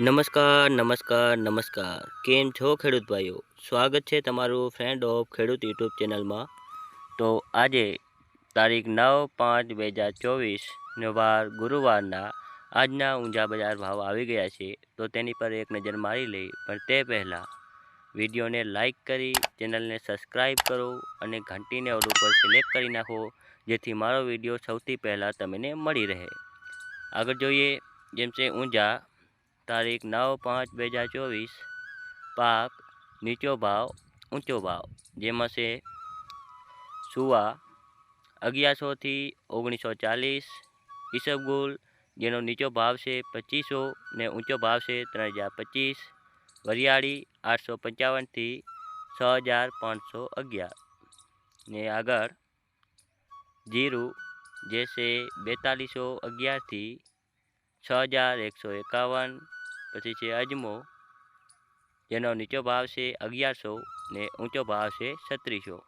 નમસ્કાર નમસ્કાર નમસ્કાર. કેમ છો ખેડૂત ભાઈઓ? સ્વાગત છે તમારું ફ્રેન્ડ ઓફ ખેડૂત યુટ્યુબ ચેનલમાં. તો આજે તારીખ નવ પાંચ બે હજાર ચોવીસનો વાર ગુરુવારના આજના ઊંઝા બજાર ભાવ આવી ગયા છે. તો તેની પર એક નજર મારી લઈ, પણ તે પહેલાં વિડીયોને લાઇક કરી, ચેનલને સબસ્ક્રાઈબ કરો અને ઘંટીને ઓલ ઉપર સિલેક્ટ કરી નાખો, જેથી મારો વીડિયો સૌથી પહેલાં તમને મળી રહે. આગળ જોઈએ, જેમ છે ઊંઝા તારીખ નવ પાંચ બે હજાર ચોવીસ. પાક નીચો ભાવ, ઊંચો ભાવ, જેમાં છે સુવા અગિયારસોથી ઓગણીસો ચાલીસ. ઈસબગુલ જેનો નીચો ભાવ છે પચીસો ને ઊંચો ભાવ છે ત્રણ હજાર પચીસ. વરિયાળી આઠસો પંચાવનથી છ હજાર પાંચસો અગિયાર. ને આગળ જીરું, જે છે બેતાલીસો અગિયારથી છ હજાર એકસો એકાવન. પછી છે અજમો જેનો નીચો ભાવ છે અગિયારસો ને ઊંચો ભાવ છે છત્રીસો.